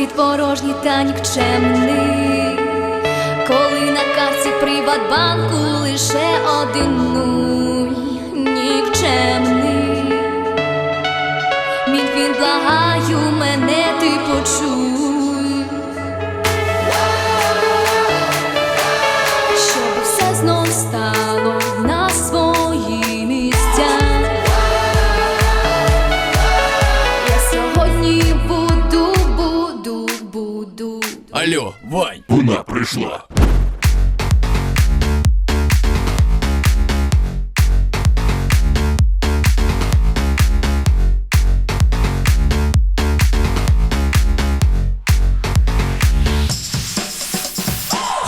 Світ порожній та нікчемний, коли на карті Приватбанку лише один нуль нікчемний. Мільфін, благаю мене, ти почуй. Алло, Вань, Вона прийшла.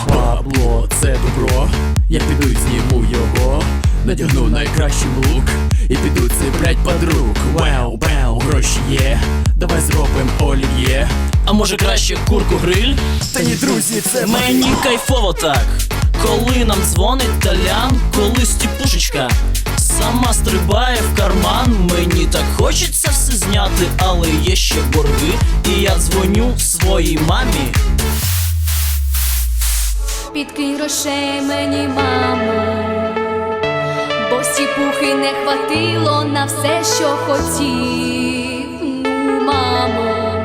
бабло, це добро. Я піду і зніму його, надягну найкращий лук і піду цеплять подруг. Вау, вау, гроші є. Давай зробим олів'є. А може краще курку гриль? Та ні, друзі, це Мені кайфово так. Коли нам дзвонить талян, коли стіпушечка сама стрибає в карман. Мені так хочеться все зняти, але є ще борги. І я дзвоню своїй мамі. Підкинь грошей мені, мамо, не хватило на все, що хотів. Ну, мамо,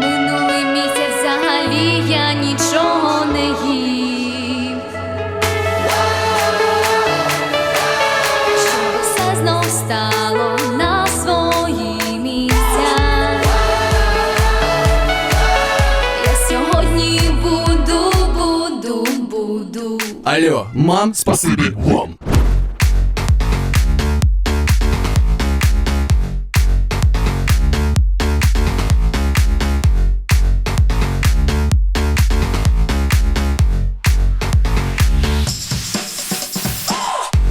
минулий місяць взагалі я нічого не їв. Щоб все знов стало на свої місця. Я сьогодні буду, буду, буду. Алло, мам, Спасибі вам.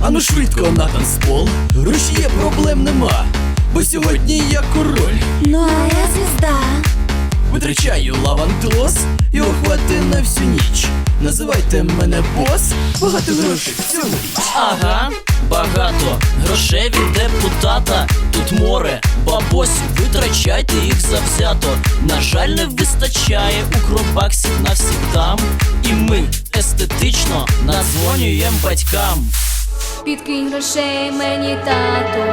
Ану швидко на танцпол. Гроші є, проблем нема. Бо сьогодні я король. Ну а я звізда. Витрачаю лавандос, його хвати на всю ніч. Називайте мене бос, багато грошей цьогоріч. Ага, багато грошей від депутата. Тут море, бабосів, витрачайте їх завзято. На жаль, не вистачає укробаксів на всіх там. І ми естетично надзвонюємо батькам. Підкинь грошей мені тато.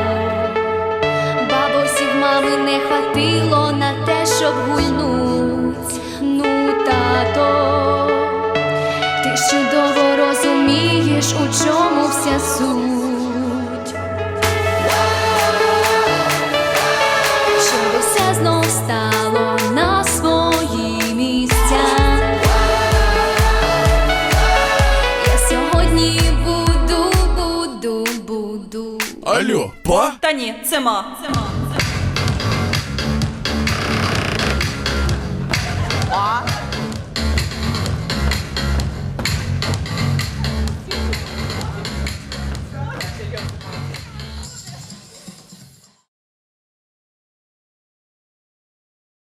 Бабусів мами не хватило на те, щоб гульнуть. Ну, тато, ти чудово розумієш, у чому вся суть. Алло, па? Та ні, це ма. Це ма.